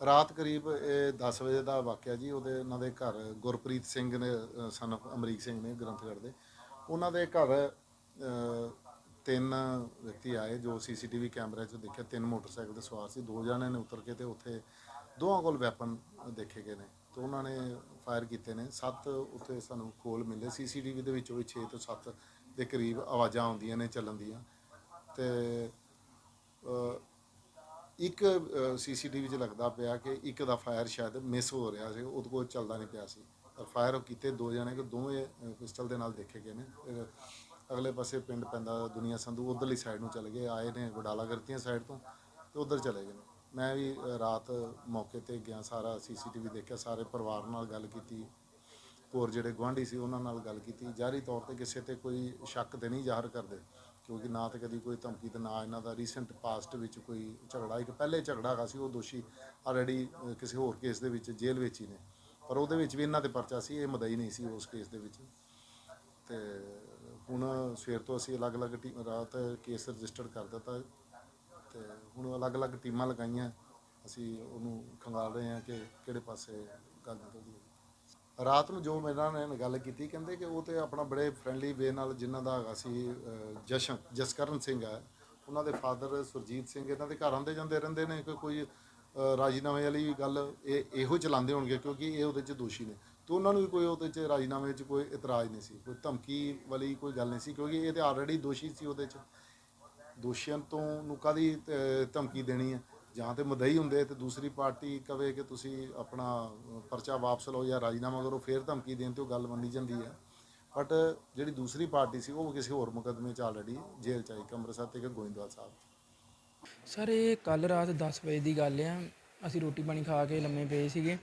ਰਾਤ ਕਰੀਬ ਇਹ 10 ਵਜੇ ਦਾ ਵਾਕਿਆ ਜੀ, ਉਹਦੇ ਉਹਨਾਂ ਦੇ ਘਰ ਗੁਰਪ੍ਰੀਤ ਸਿੰਘ ਨੇ ਸਨ ਅਮਰੀਕ ਸਿੰਘ ਨੇ ਗ੍ਰੰਥਗੜ੍ਹ ਦੇ, ਉਹਨਾਂ ਦੇ ਘਰ ਤਿੰਨ ਵਿਅਕਤੀ ਆਏ, ਜੋ ਸੀਸੀਟੀਵੀ ਕੈਮਰੇ 'ਚ ਦੇਖਿਆ, ਤਿੰਨ ਮੋਟਰਸਾਈਕਲ ਤੇ ਸਵਾਰ ਸੀ, ਦੋ ਜਣੇ ਨੇ ਉਤਰ ਕੇ ਤੇ ਉੱਥੇ ਦੋਹਾਂ ਕੋਲ ਵੈਪਨ ਦੇਖੇ ਗਏ ਨੇ, ਤੇ ਉਹਨਾਂ ਨੇ ਫਾਇਰ ਕੀਤੇ ਨੇ, ਸੱਤ ਉੱਥੇ ਸਾਨੂੰ ਕੋਲ ਮਿਲੇ, ਸੀਸੀਟੀਵੀ ਦੇ ਵਿੱਚੋਂ ਵੀ 6 ਤੋਂ 7 ਦੇ ਕਰੀਬ ਆਵਾਜ਼ਾਂ ਆਉਂਦੀਆਂ ਨੇ ਚੱਲਣ ਦੀਆਂ, ਤੇ ਇੱਕ ਸੀਸੀਟੀਵੀ 'ਚ ਲੱਗਦਾ ਪਿਆ ਕਿ ਇੱਕ ਦਾ ਫਾਇਰ ਸ਼ਾਇਦ ਮਿਸ ਹੋ ਰਿਹਾ ਸੀ, ਉਹਦੇ ਕੋਲ ਚੱਲਦਾ ਨਹੀਂ ਪਿਆ ਸੀ। ਪਰ ਫਾਇਰ ਕੀਤੇ ਦੋ ਜਣੇ ਕਿ ਦੋਵੇਂ ਪਿਸਟਲ ਦੇ ਨਾਲ ਦੇਖੇ ਗਏ ਨੇ। ਫਿਰ ਅਗਲੇ ਪਾਸੇ ਪਿੰਡ ਪੈਂਦਾ ਦੁਨੀਆ ਸੰਧੂ ਉਧਰਲੀ ਸਾਈਡ ਨੂੰ ਚਲੇ ਗਏ, ਆਏ ਨੇ ਵਡਾਲਾ ਕਰਤੀਆਂ ਸਾਈਡ ਤੋਂ ਤੇ ਉਧਰ ਚਲੇ ਗਏ ਨੇ। ਮੈਂ ਵੀ ਰਾਤ ਮੌਕੇ ਤੇ ਗਿਆ, ਸਾਰਾ ਸੀਸੀਟੀਵੀ ਦੇਖਿਆ, ਸਾਰੇ ਪਰਿਵਾਰ ਨਾਲ ਗੱਲ ਕੀਤੀ। ਹੋਰ ਜਿਹੜੇ ਗੁਆਂਢੀ ਸੀ ਉਹਨਾਂ ਨਾਲ ਗੱਲ ਕੀਤੀ। ਜਾਰੀ ਤੌਰ ਤੇ ਕਿਸੇ ਤੇ ਕੋਈ ਸ਼ੱਕ ਤੇ ਨਹੀਂ ਜ਼ਾਹਰ ਕਰਦੇ। ਕਿਉਂਕਿ ਨਾ ਤਾਂ ਕਦੀ ਕੋਈ ਧਮਕੀ ਤੇ ਨਾ ਇਹਨਾਂ ਦਾ ਰੀਸੈਂਟ ਪਾਸਟ ਵਿੱਚ ਕੋਈ ਝਗੜਾ, ਇੱਕ ਪਹਿਲੇ ਝਗੜਾ ਹੈਗਾ ਸੀ, ਉਹ ਦੋਸ਼ੀ ਆਲਰੇਡੀ ਕਿਸੇ ਹੋਰ ਕੇਸ ਦੇ ਵਿੱਚ ਜੇਲ੍ਹ ਵਿੱਚ ਹੀ ਨੇ। ਪਰ ਉਹਦੇ ਵਿੱਚ ਵੀ ਇਹਨਾਂ 'ਤੇ ਪਰਚਾ ਸੀ, ਇਹ ਮਦਈ ਨਹੀਂ ਸੀ ਉਸ ਕੇਸ ਦੇ ਵਿੱਚ। ਤੇ ਹੁਣ ਸਵੇਰ ਤੋਂ ਅਸੀਂ ਅਲੱਗ-ਅਲੱਗ ਟੀਮ, ਰਾਤ ਕੇਸ ਰਜਿਸਟਰ ਕਰ ਦਿੱਤਾ। ਤੇ ਹੁਣ ਅਲੱਗ-ਅਲੱਗ ਟੀਮਾਂ ਲਗਾਈਆਂ। ਅਸੀਂ ਉਹਨੂੰ ਖੰਗਾਲ ਰਹੇ ਹਾਂ ਕਿ ਕਿਹੜੇ ਪਾਸੇ ਗੱਲ ਨਿਕਲਦੀ ਹੈ। ਰਾਤ ਨੂੰ ਜੋ ਮੇਰੇ ਨੇ ਗੱਲ ਕੀਤੀ, ਕਹਿੰਦੇ ਕਿ ਉਹ ਤੇ ਆਪਣਾ ਬੜੇ ਫਰੈਂਡਲੀ ਵੇ ਨਾਲ ਜਿਨ੍ਹਾਂ ਦਾ ਹੈਗਾ ਸੀ ਜਸ਼ਨ, ਜਸਕਰਨ ਸਿੰਘ ਹੈ, ਉਹਨਾਂ ਦੇ ਫਾਦਰ ਸੁਰਜੀਤ ਸਿੰਘ, ਇਹਨਾਂ ਦੇ ਘਰ ਆਉਂਦੇ ਜਾਂਦੇ ਰਹਿੰਦੇ ਨੇ ਕਿ ਕੋਈ ਰਾਜੀਨਾਮੇ ਵਾਲੀ ਗੱਲ ਇਹ ਇਹੋ ਚਲਾਉਂਦੇ ਹੋਣਗੇ ਕਿਉਂਕਿ ਇਹ ਉਹਦੇ 'ਚ ਦੋਸ਼ੀ ਨੇ। ਤੇ ਉਹਨਾਂ ਨੂੰ ਵੀ ਕੋਈ ਉਹਦੇ 'ਚ ਰਾਜੀਨਾਮੇ 'ਚ ਕੋਈ ਇਤਰਾਜ਼ ਨਹੀਂ ਸੀ, ਕੋਈ ਧਮਕੀ ਵਾਲੀ ਕੋਈ ਗੱਲ ਨਹੀਂ ਸੀ ਕਿਉਂਕਿ ਇਹ ਤੇ ਆਲਰੇਡੀ ਦੋਸ਼ੀ ਸੀ ਉਹਦੇ 'ਚ। ਦੋਸ਼ੀਆਂ ਤੋਂ ਨੂੰ ਕਾਦੀ ਧਮਕੀ ਦੇਣੀ ਹੈ? ਜਾਂ ਤੇ ਮਦਈ ਹੁੰਦੇ ਤੇ ਦੂਸਰੀ ਪਾਰਟੀ ਕਵੇ ਕਿ ਤੁਸੀਂ ਆਪਣਾ ਪਰਚਾ ਵਾਪਸ ਲਓ ਜਾਂ ਰਾਜੀਨਾਮਾ ਕਰੋ, ਫਿਰ ਧਮਕੀ ਦੇਣ ਤੇ ਉਹ ਗੱਲ ਮੰਨੀ ਜਾਂਦੀ ਹੈ। ਬਟ ਜਿਹੜੀ ਦੂਸਰੀ ਪਾਰਟੀ ਸੀ, ਉਹ ਕਿਸੇ ਹੋਰ ਮੁਕਦਮੇ 'ਚ ਆਲਰੇਡੀ ਜੇਲ੍ਹ 'ਚ ਆਈ, ਅੰਮ੍ਰਿਤਸਰ ਤੇ ਗੋਇੰਦਵਾਲ ਸਾਹਿਬ। ਸਰ, ਇਹ ਕੱਲ ਰਾਤ 10 ਵਜੇ ਦੀ ਗੱਲ ਆ। ਅਸੀਂ ਰੋਟੀ ਪਾਣੀ ਖਾ ਕੇ ਲੰਮੇ ਪਏ ਸੀਗੇ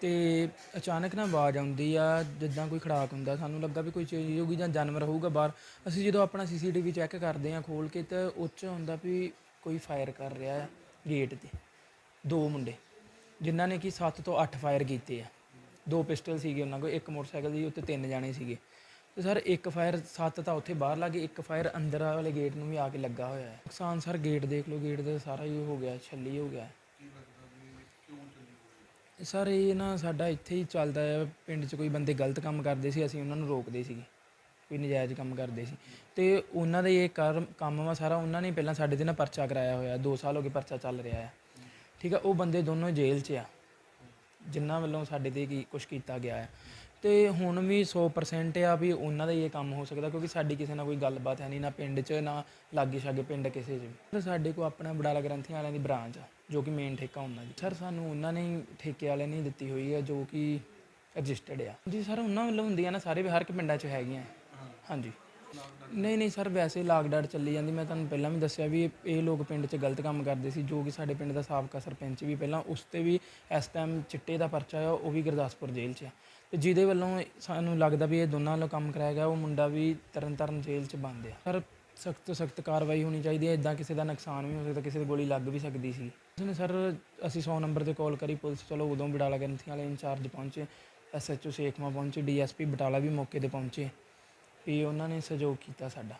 ਤੇ ਅਚਾਨਕ ਨਾ ਆਵਾਜ਼ ਆਉਂਦੀ ਆ, ਜਿੱਦਾਂ ਕੋਈ ਖੜਾਕ ਹੁੰਦਾ। ਸਾਨੂੰ ਲੱਗਾ ਵੀ ਕੋਈ ਚੀਜ਼ ਹੋਊਗੀ ਜਾਂ ਜਾਨਵਰ ਹੋਊਗਾ ਬਾਹਰ। ਅਸੀਂ ਜਦੋਂ ਆਪਣਾ ਸੀਸੀਟੀਵੀ ਚੈੱਕ ਕਰਦੇ ਆ ਖੋਲ ਕੇ ਤਾਂ ਉੱਚ ਹੁੰਦਾ ਵੀ ਕੋਈ ਫਾਇਰ ਕਰ ਰਿਹਾ ਆ। ਗੇਟ ਤੇ। ਦੋ ਮੁੰਡੇ, ਜਿਨ੍ਹਾਂ ਨੇ ਕਿ 7 ਤੋਂ 8 ਫਾਇਰ ਕੀਤੇ ਆ। ਦੋ ਪਿਸਟਲ ਸੀਗੇ ਉਹਨਾਂ ਕੋਲ, ਇੱਕ ਮੋਟਰਸਾਈਕਲ ਦੀ, ਉੱਤੇ ਤਿੰਨ ਜਾਣੇ ਸੀਗੇ। ਤੇ ਸਰ, ਇੱਕ ਫਾਇਰ ਸੱਤ ਤਾਂ ਉੱਥੇ ਬਾਹਰ ਲੱਗੇ ਇੱਕ ਫਾਇਰ ਅੰਦਰ ਵਾਲੇ ਗੇਟ ਨੂੰ ਵੀ ਆ ਕੇ ਲੱਗਾ ਹੋਇਆ ਹੈ। ਨੁਕਸਾਨ ਸਰ ਗੇਟ ਦੇਖ ਲਓ ਗੇਟ ਦਾ ਸਾਰਾ ਹੀ ਹੋ ਗਿਆ, ਛੱਲੀ ਹੋ ਗਿਆ। ਸਰ, ਇਹ ਨਾ ਸਾਡਾ ਇੱਥੇ ਹੀ ਚੱਲਦਾ ਹੈ, ਪਿੰਡ 'ਚ ਕੋਈ ਬੰਦੇ ਗਲਤ ਕੰਮ ਕਰਦੇ ਸੀ, ਅਸੀਂ ਉਹਨਾਂ ਨੂੰ ਰੋਕਦੇ ਸੀਗੇ। ਕੋਈ ਨਜਾਇਜ਼ ਕੰਮ ਕਰਦੇ ਸੀ। ਅਤੇ ਉਹਨਾਂ ਦਾ ਇਹ ਕਰ ਕੰਮ ਵਾ ਸਾਰਾ ਉਹਨਾਂ ਨੇ ਪਹਿਲਾਂ ਸਾਡੇ ਤੇ ਨਾ ਪਰਚਾ ਕਰਾਇਆ ਹੋਇਆ। ਦੋ ਸਾਲ ਹੋ ਗਏ ਪਰਚਾ ਚੱਲ ਰਿਹਾ ਆ। ਠੀਕ ਆ, ਉਹ ਬੰਦੇ ਦੋਨੋਂ ਜੇਲ੍ਹ 'ਚ ਆ। ਜਿਨ੍ਹਾਂ ਵੱਲੋਂ ਸਾਡੇ ਤੇ ਕੀ ਕੁਛ ਕੀਤਾ ਗਿਆ ਆ। ਅਤੇ ਹੁਣ ਵੀ 100% ਆ ਵੀ ਉਹਨਾਂ ਦਾ ਹੀ ਇਹ ਕੰਮ ਹੋ ਸਕਦਾ, ਕਿਉਂਕਿ ਸਾਡੀ ਕਿਸੇ ਨਾਲ ਕੋਈ ਗੱਲਬਾਤ ਹੈ ਨਹੀਂ ਨਾ ਪਿੰਡ 'ਚ, ਨਾ ਲਾਗੇ ਛਾਗੇ ਪਿੰਡ ਕਿਸੇ 'ਚ ਵੀ। ਸਾਡੇ ਕੋਲ ਆਪਣਾ ਬਡਾਲਾ ਗ੍ਰੰਥੀਆਂ ਵਾਲਿਆਂ ਦੀ ਬ੍ਰਾਂਚ ਆ, ਜੋ ਕਿ ਮੇਨ ਠੇਕਾ ਉਹਨਾਂ ਦੀ। ਸਰ, ਸਾਨੂੰ ਉਹਨਾਂ ਨੇ ਹੀ ਠੇਕੇ ਵਾਲਿਆਂ ਨੇ ਦਿੱਤੀ ਹੋਈ ਆ, ਜੋ ਕਿ ਰਜਿਸਟਰਡ ਆ। ਜੀ ਸਰ, ਉਹਨਾਂ ਵੱਲੋਂ ਹੁੰਦੀਆਂ ਨਾ ਸਾਰੇ ਵੀ ਹਰ ਇੱਕ ਪਿੰਡਾਂ 'ਚ ਹੈਗੀਆਂ। ਹਾਂਜੀ। ਨਹੀਂ ਨਹੀਂ ਸਰ, ਵੈਸੇ ਲਾਕਡਾਊਨ ਚੱਲੀ ਜਾਂਦੀ। ਮੈਂ ਤੁਹਾਨੂੰ ਪਹਿਲਾਂ ਵੀ ਦੱਸਿਆ ਵੀ ਇਹ- ਇਹ ਲੋਕ ਪਿੰਡ 'ਚ ਗਲਤ ਕੰਮ ਕਰਦੇ ਸੀ, ਜੋ ਕਿ ਸਾਡੇ ਪਿੰਡ ਦਾ ਸਾਬਕਾ ਸਰਪੰਚ ਵੀ ਪਹਿਲਾਂ ਉਸ ਤੇ ਵੀ ਇਸ ਟਾਈਮ ਚਿੱਟੇ ਦਾ ਪਰਚਾ ਆ ਉਹ ਵੀ ਗੁਰਦਾਸਪੁਰ ਜੇਲ੍ਹ 'ਚ ਆ। ਤੇ ਜਿਹਦੇ ਵੱਲੋਂ ਸਾਨੂੰ ਲੱਗਦਾ ਵੀ ਇਹ ਦੋਨਾਂ ਵੱਲੋਂ ਕੰਮ ਕਰਾਇਆ ਗਿਆ, ਉਹ ਮੁੰਡਾ ਵੀ ਤਰਨਤਾਰਨ ਜੇਲ੍ਹ 'ਚ ਬੰਦ ਆ। ਸਰ, ਸਖਤ ਤੋਂ ਸਖਤ ਕਾਰਵਾਈ ਹੋਣੀ ਚਾਹੀਦੀ ਹੈ ਇਦਾਂ ਕਿਸੇ ਦਾ ਨੁਕਸਾਨ ਵੀ ਹੋ ਸਕਦਾ, ਕਿਸੇ ਦੀ ਗੋਲੀ ਲੱਗ ਵੀ ਸਕਦੀ ਸੀ। ਉਸਨੇ ਸਰ, ਅਸੀਂ 100 ਨੰਬਰ ਤੇ ਕਾਲ ਕਰੀ ਪੁਲਿਸ, ਚਲੋ ਉਦੋਂ ਬਟਾਲਾ ਗ੍ਰੰਥੀਆਂ ਵਾਲੇ ਇੰਚਾਰਜ ਪਹੁੰਚੇ ਐਸਐਚਓ ਸੇਖਮਾ ਪਹੁੰਚੇ ਡੀਐਸਪੀ ਬਟਾਲਾ ਵੀ ਮੌਕੇ ਤੇ ਪਹੁੰਚੇ। ਵੀ ਉਹਨਾਂ ਨੇ ਸਹਿਯੋਗ ਕੀਤਾ ਸਾਡਾ।